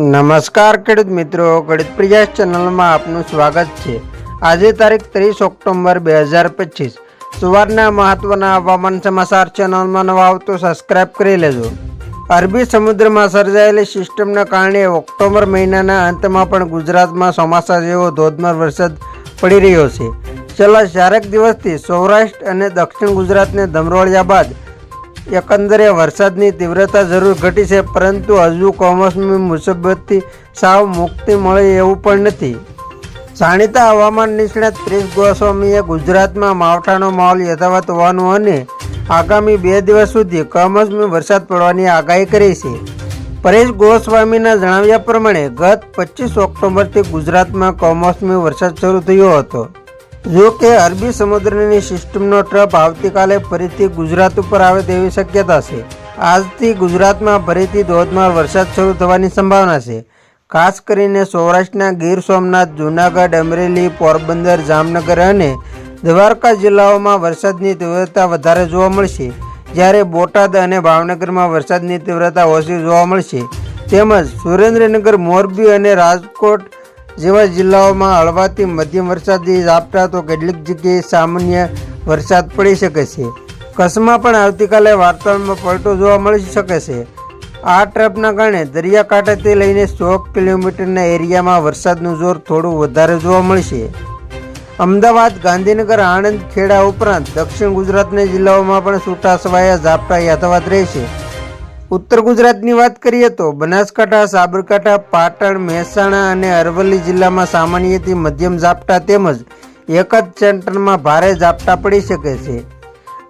નમસ્કાર ખેડૂત મિત્રો, ખેડૂત પ્રિયાસ ચેનલમાં આપનું સ્વાગત છે. આજે તારીખ ત્રીસ ઓક્ટોબર બે હજાર પચીસ. સવારના મહત્વના હવામાન સમાચાર ચેનલમાં નવા આવતો સબસ્ક્રાઇબ કરી લેજો. અરબી સમુદ્રમાં સર્જાયેલી સિસ્ટમના કારણે ઓક્ટોબર મહિનાના અંતમાં પણ ગુજરાતમાં ચોમાસા જેવો ધોધમાર વરસાદ પડી રહ્યો છે. છેલ્લા ચારેક દિવસથી સૌરાષ્ટ્ર અને દક્ષિણ ગુજરાતને ધમરોળ્યા બાદ એકંદરે વરસાદની તીવ્રતા જરૂર ઘટી છે, પરંતુ હજુ કમોસમી મુસીબતથી સાવ મુક્તિ મળે એવું પણ નથી. જાણીતા હવામાન નિષ્ણાત પ્રિન્સ ગોસ્વામીએ ગુજરાતમાં માવઠાનો માહોલ યથાવત હોવાનું અને આગામી બે દિવસ સુધી કમોસમી વરસાદ પડવાની આગાહી કરી છે. પરેશ ગોસ્વામીના જણાવ્યા પ્રમાણે, ગત પચીસ ઓક્ટોબરથી ગુજરાતમાં કમોસમી વરસાદ શરૂ થયો હતો. જો કે અરબી સમુદ્રની સિસ્ટમનો ટ્રપ આવતીકાલે ફરીથી ગુજરાત ઉપર આવે તેવી શક્યતા છે. આજથી ગુજરાતમાં ફરીથી ધોધમાર વરસાદ શરૂ થવાની સંભાવના છે. ખાસ કરીને સૌરાષ્ટ્રના ગીર સોમનાથ, જૂનાગઢ, અમરેલી, પોરબંદર, જામનગર અને દ્વારકા જિલ્લાઓમાં વરસાદની તીવ્રતા વધારે જોવા મળશે. જ્યારે બોટાદ અને ભાવનગરમાં વરસાદની તીવ્રતા ઓછી જોવા મળશે. તેમજ સુરેન્દ્રનગર, મોરબી અને રાજકોટ જેવા જિલ્લાઓમાં હળવાથી મધ્યમ વરસાદી ઝાપટા તો કેટલીક જગ્યાએ સામાન્ય વરસાદ પડી શકે છે. કચ્છમાં પણ આવતીકાલે વાતાવરણમાં પલટો જોવા મળી શકે છે. આ ટ્રપના કારણે દરિયાકાંઠાથી લઈને સો કિલોમીટરના એરિયામાં વરસાદનું જોર થોડું વધારે જોવા મળશે. અમદાવાદ, ગાંધીનગર, આણંદ, ખેડા ઉપરાંત દક્ષિણ ગુજરાતના જિલ્લાઓમાં પણ છૂટાછવાયા ઝાપટા યથાવત રહેશે. ઉત્તર ગુજરાતની વાત કરીએ તો બનાસકાંઠા, સાબરકાંઠા, પાટણ, મહેસાણા અને અરવલ્લી જિલ્લામાં સામાન્યથી મધ્યમ ઝાપટા તેમજ એક જ સેન્ટરમાં ભારે ઝાપટા પડી શકે છે.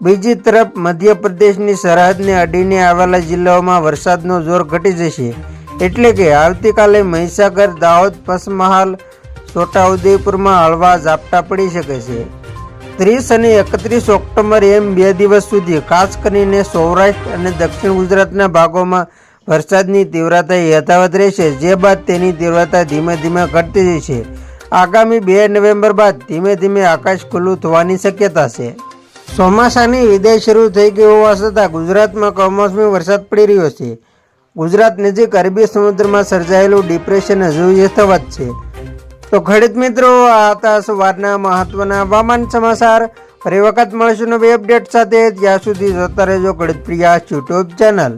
બીજી તરફ મધ્યપ્રદેશની સરહદને અડીને આવેલા જિલ્લાઓમાં વરસાદનો જોર ઘટી જશે એટલે કે આવતીકાલે મહીસાગર, દાહોદ પંચમહાલ છોટાઉદેપુરમાં હળવા ઝાપટા પડી શકે છે. ત્રીસ અને એકત્રીસ ઓક્ટોબર એમ બે દિવસ સુધી, ખાસ કરીને સૌરાષ્ટ્ર અને દક્ષિણ ગુજરાતના ભાગોમાં વરસાદની તીવ્રતા યથાવત રહેશે, જે બાદ તેની તીવ્રતા ધીમે ધીમે ઘટતી જશે આગામી બે નવેમ્બર બાદ ધીમે ધીમે આકાશ ખુલ્લું થવાની શક્યતા છે. ચોમાસાની વિદાય શરૂ થઈ ગઈ હોવા છતાં ગુજરાતમાં કમોસમી વરસાદ પડી રહ્યો છે. ગુજરાત નજીક અરબી સમુદ્રમાં સર્જાયેલું ડિપ્રેશન હજુ યથાવત છે. તો ખેડૂત મિત્રો, આ હતા સવારના મહત્વના હવામાન સમાચાર. ફરી વખત મળશું નવી અપડેટ સાથે. ત્યાં સુધી જોતા રહેજો ખેડૂત પ્રિયા યુટ્યુબ ચેનલ